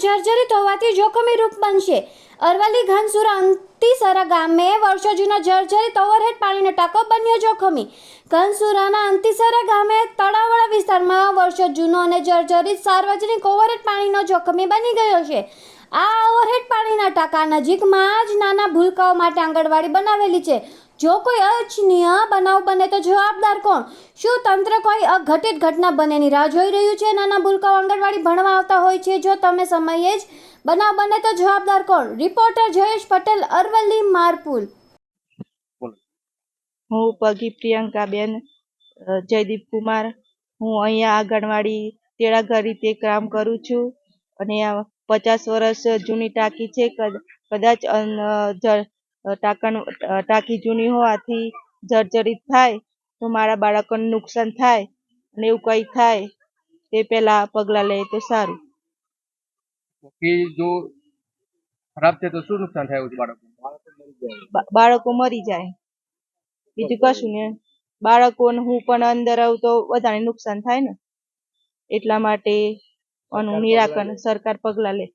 જર્જરિત હોવાથી જોખમી રૂપ બનશે. અરવલ્લી ઘનસુરા અંતિસરા ગામે વર્ષો જૂના જર્જરિત ઓવરહેડ પાણીનો ટાંકો બન્યો જોખમી. ઘનસુરાના અંતિસરા ગામે તળાવવાળા વિસ્તારમાં વર્ષો જૂનો અને જર્જરિત સાર્વજનિક ઓવરહેડ પાણીનો જોખમી બની ગયો છે. આ ઓવરહેડ પાણીના ટાંકા નજીકમાં જ નાના ભૂલકાઓ માટે આંગણવાડી બનાવેલી છે. જો કોઈ અનિચ્છનીય બનાવ બને તો જવાબદાર કોણ? શું તંત્ર કોઈ અઘટિત ઘટના બનેની રાહ જોઈ રહ્યું છે? નાના ભૂલકાઓ આંગણવાડી ભણવા આવતા હોય છે. જો તમે સમયે જ બનાવ બને તો જવાબદાર કોણ? રિપોર્ટર જયેશ પટેલ, અરવલ્લી મારપુલ હું પગી પ્રિયંકાબેન જયદીપ કુમાર હું અહીંયા આંગણવાડી તેડાગર રીતે કામ કરું છું. અને આ પચાસ વર્ષ જૂની ટાંકી છે. કદાચ ટાંકણ ટાંકી જૂની હોવાથી જર્જરિત થાય તો મારા બાળકોને નુકસાન થાય અને એવું કંઈ થાય તે પહેલાં પગલાં લે તો સારું. કે જો ખરાબ છે તો શું નુકસાન થાય બાળકો બાળકો મરી જાય. બીજું કશું ને બાળકોને હું પણ અંદર આવું તો વધારે નુકસાન થાય ને. એટલા માટે આનું નિરાકરણ સરકાર પગલાં લે.